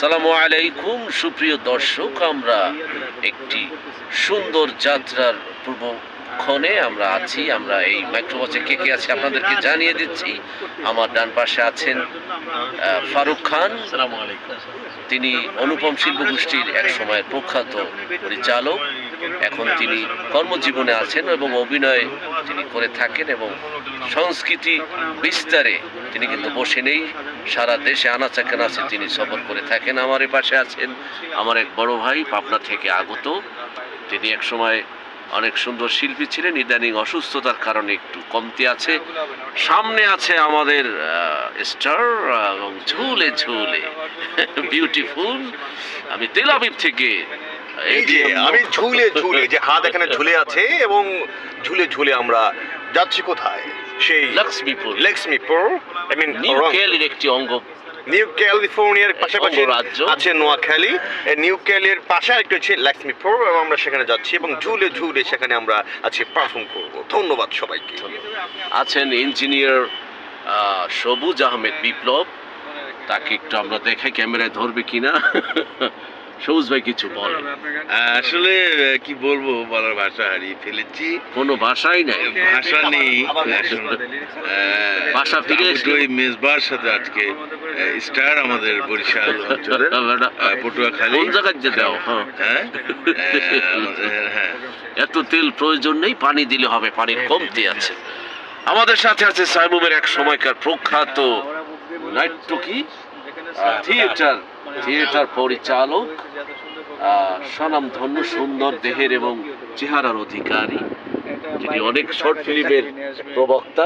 সালামু আলাইকুম সুপ্রিয় দর্শক আমরা একটি সুন্দর যাত্রার পূর্ব ক্ষণে আমরা আছি আমরা এই মাইক্রোবাসে কে কে আছে আপনাদেরকে জানিয়ে দিচ্ছি। আমার ডান পাশে আছেন ফারুক খান। তিনি অনুপম শিল্প গোষ্ঠীর এক সময়ের প্রখ্যাত পরিচালক। এখন তিনি কর্মজীবনে আছেন এবং অভিনয় তিনি করে থাকেন এবং সংস্কৃতি বিস্তারে তিনি কিন্তু বসে নেই। সারা দেশে আনাচা আছে তিনি সফর করে থাকেন। আমার পাশে আছেন আমার এক বড় ভাই, পাবনা থেকে আগত। তিনি এক সময় অনেক সুন্দর শিল্পী ছিলেন, ইদানিং অসুস্থতার কারণে একটু কমতি আছে। সামনে আছে আমাদের স্টার এবং ঝুলে ঝুলে। বিউটিফুল আমি তেল আবিব থেকে এই যে আমি ঝুলে ঝুলে যে হাত এখানে ঝুলে আছে এবং ঝুলে ঝুলে আমরা যাচ্ছি কোথায়? সেই Lakshmipur Lakshmipur I mean new একটি অঙ্গ। নিউ ক্যালিফোর্নিয়ার পাশাপাশি। আছে নোয়াখালী। নিউ ক্যালির পাশে আরেকটা হচ্ছে লক্ষ্মীপুর এবং আমরা সেখানে যাচ্ছি এবং ঝুলে ঝুলে সেখানে আমরা আজকে পারফর্ম করব। ধন্যবাদ সবাইকে। আছেন ইঞ্জিনিয়ার আহ, সবুজ আহমেদ বিপ্লব। তাকে একটু আমরা দেখাই ক্যামেরায় ধরবে কিনা? সবুজ ভাই কিছু বলে। আসলে কি বলব বলার ভাষা হারিয়ে ফেলেছি। কোনো ভাষাই নাই। ভাষা নেই ভাষা ফিরে ওই মেজবার সাথে আজকে স্টার আমাদের বরিশাল অঞ্চলের পটুয়াখালী। কোন জায়গায় যে দাও হ্যাঁ হ্যাঁ? আমাদের- হ্যাঁ। এত তেল প্রয়োজন নেই পানি দিলে হবে পানির কমতি আছে। আমাদের সাথে আছে সাইমুমের এক সময়কার প্রখ্যাত নাট্য কি থিয়েটার। থিয়েটার পরিচালক আহ, স্বনামধন্য সুন্দর দেহের এবং চেহারার অধিকারী যিনি অনেক শর্ট ফিল্মের প্রবক্তা।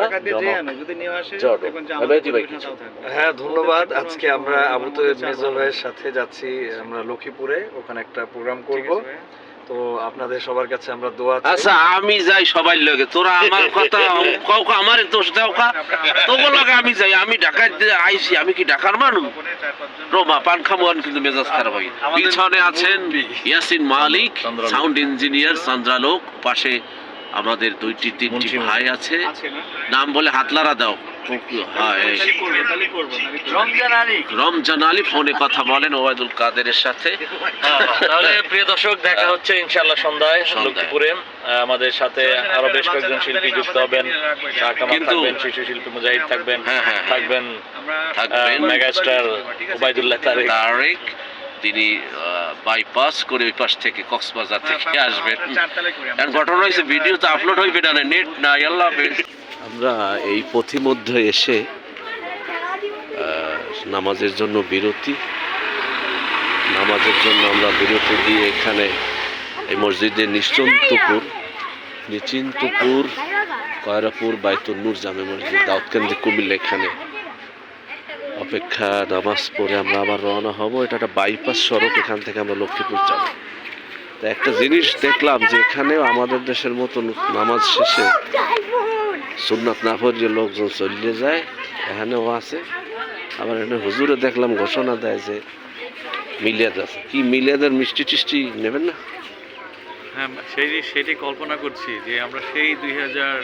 হ্যাঁ ধন্যবাদ। আজকে আমরা আবু মেজর ভাইয়ের সাথে যাচ্ছি আমরা লক্ষ্মীপুরে। ওখানে একটা প্রোগ্রাম করব। তো আপনাদের সবার কাছে আমরা দোয়া আচ্ছা আমি যাই সবাই লগে। তোরা আমার কথা কাউকে আমার দোষ দাও কা? তোকে লগে আমি যাই আমি ঢাকায় আইছি আমি কি ঢাকার মানুষ? রোমা পান খামোয়ান কিন্তু মেজাজ খারাপ হয় পিছনে আছেন ইয়াসিন মালিক সাউন্ড ইঞ্জিনিয়ার চন্দ্রালোক পাশে আমাদের দুইটি তিনটি ভাই আছে। নাম বলে হাতলারা দাও। হ্যাঁ রমজান আলী। ফোনে কথা বলেন ওবায়দুল কাদেরের সাথে। তাহলে প্রিয় দর্শক দেখা হচ্ছে ইনশাআল্লাহ সন্ধ্যায়। লক্ষ্মীপুরে। আমাদের সাথে আরও বেশ কয়েকজন শিল্পী যুক্ত হবেন। থাকবেন শিশু শিল্পী মুজাহিদ থাকবেন হ্যাঁ, হ্যাঁ, হ্যাঁ। থাকবেন থাকবেন। মেগাস্টার ওবায়দুল্লাহ তারেক। তারেক। তিনি বাইপাস করে ওই পাশ থেকে কক্সবাজার থেকে আসবেন। কারণ ঘটনা হয়েছে ভিডিও তো আপলোড হইবে না নেট না আল্লাহ। আমরা এই পথিমধ্যে এসে আহ, নামাজের জন্য বিরতি। নামাজের জন্য আমরা বিরতি দিয়ে এখানে এই মসজিদে নিশ্চন্তপুর নিচিন্তপুর কয়রাপুর বাইতুল নূর জামে মসজিদ দাউদকান্দি কুমিল্লা এখানে অপেক্ষা নামাজ পড়ে আমরা আবার রওনা হব। এটা একটা বাইপাস সড়ক এখান থেকে আমরা লক্ষ্মীপুর যাব। তো একটা জিনিস দেখলাম যে এখানেও আমাদের দেশের মতন নামাজ শেষে সুন্নাত না যে লোকজন চলিয়ে যায়। এখানেও আছে। আবার এখানে হুজুরে দেখলাম ঘোষণা দেয় যে মিলিয়াদ আছে। কি মিলিয়াদের মিষ্টি টিষ্টি নেবেন না? হ্যাঁ সেই সেটি কল্পনা করছি যে আমরা সেই দুই হাজার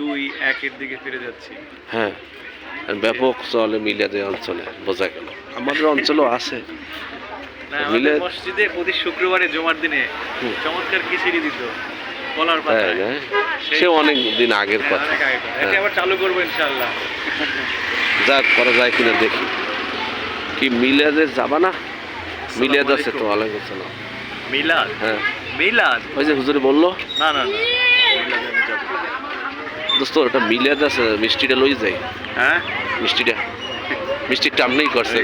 দুই একের দিকে ফিরে যাচ্ছি। হ্যাঁ। ব্যাপক চলে মিলিয়াদের অঞ্চলে বোঝা গেল। আমাদের অঞ্চলেও আছে। না মসজিদে প্রতি শুক্রবারে জমার দিনে চমৎকার খিচুড়ি দিত কলার তাই সে অনেক দিন আগের হ্যাঁ, কথা। হ্যাঁ। এটা আবার চালু করব ইনশাল্লাহ যাক করা যায় কিনা দেখি। কি মিলাদের যাবা না? মিলাদ আছে তো ওয়ালাইকুম আসসালাম। মিলাদ? হ্যাঁ। মিলাদ? ওই যে হুজুরে বলল? না না মিলাদে না। দোস্ত ওটা মিলাদ আছে মিষ্টিটা লই যাই। হ্যাঁ? মিষ্টিটা। মিষ্টির টামনেই করছে।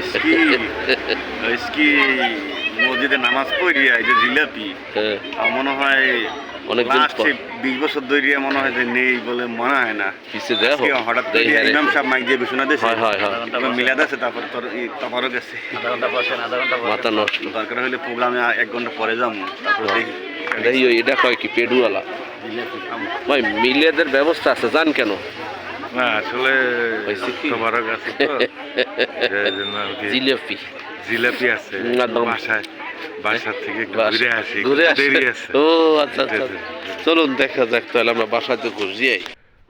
কি? মসজিদে নামাজ পড়িয়া এই যে জিলাপি। হ্যাঁ। মনে হয় last বিশ বছর ধরে মনে হয় যে নেই বলে মনে হয় না। পিছে দেখো হঠাৎ ইমাম সাহেব মাইক দিয়ে ঘোষণা দিয়েছে। হয় হয় হয়। তারপর মিলাদ আছে তারপর তোর এই তারপরও গেছে। আধা ঘণ্টা বসেন আধা ঘণ্টা। মাথা নষ্ট। দরকার হলে প্রোগ্রামে এক ঘণ্টা পরে যাব। তারপর দেখি। দেখি এটা কয় কি পেডুয়ালা? ভাই মিলাদের ব্যবস্থা আছে জান কেন? না আসলে হয়েছে কাছে তো। এই জন্য আর কি জিলাপি। জিলাপি আছে। বাসায় বাসার থেকে ঘুরে আসি ঘুরে দেরি আছে। ও আচ্ছা আচ্ছা। চলুন দেখা যাক তাহলে আমরা বাসাতে ঘুরছি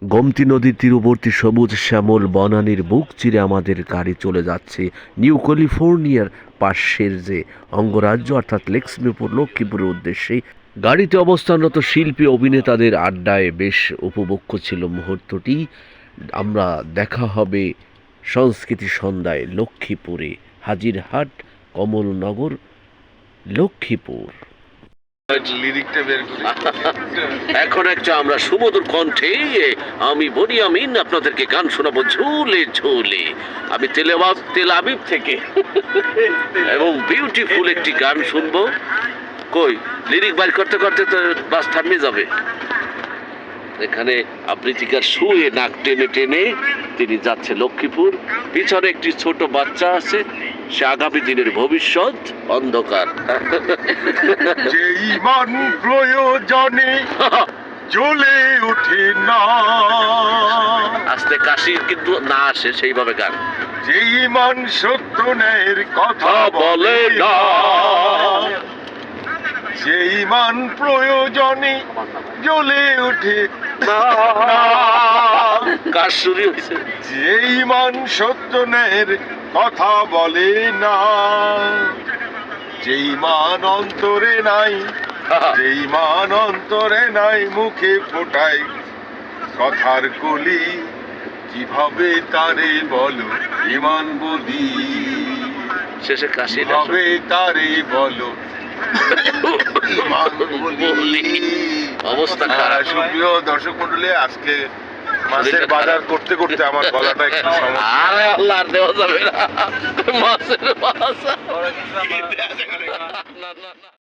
গোমতী নদীর তীরবর্তী সবুজ শ্যামল বনানীর বুক চিরে আমাদের গাড়ি চলে যাচ্ছে নিউ ক্যালিফোর্নিয়ার পাশের যে অঙ্গরাজ্য অর্থাৎ লেক্সমিপুর লক্ষ্মীপুরের উদ্দেশ্যে। গাড়িতে অবস্থানরত শিল্পী অভিনেতাদের আড্ডায় বেশ উপভোগ্য ছিল মুহূর্তটি। আমরা দেখা হবে সংস্কৃতি সন্ধ্যায় লক্ষ্মীপুরে হাজিরহাট কমলনগর লক্ষ্মীপুর। এখন একটা আমরা সুমধুর কণ্ঠে আমি বনি আমিন আপনাদেরকে গান শোনাবো ঝুলে ঝুলে। আমি তেলাবাব তেল আবিব থেকে। এবং বিউটিফুল একটি গান শুনব। কই? লিরিক বাইর করতে করতে তো বাস থামিয়ে যাবে। এখানে আবৃত্তিকার শুয়ে নাক টেনে টেনে তিনি যাচ্ছে লক্ষ্মীপুর। পিছনে একটি ছোট বাচ্চা আছে সে আগামী দিনের ভবিষ্যৎ অন্ধকার। প্রয়োজনে জ্বলে ওঠে না। আস্তে কাশি কিন্তু না আসে সেইভাবে গান। যেই মান সত্য ন্যায়ের কথা বলে না। যেই মান প্রয়োজনে জ্বলে ওঠে না। কাজ শুরু হয়েছে যেই মান সত্য ন্যায়ের কথা বলে না। যেই মান অন্তরে নাই যেই মান অন্তরে নাই মুখে ফোটায় কথার কলি কীভাবে তারে বলো ইমান বলি? শেষে কাশি কীভাবে তারে ইমান বলি অবস্থা খারাপ। সুপ্রিয় দর্শক মন্ডলী আজকে মাছের বাজার করতে করতে আমার গলাটা একটু সমস্যা। আরে আল্লাহ দেওয়া যাবে না। মাছের না না।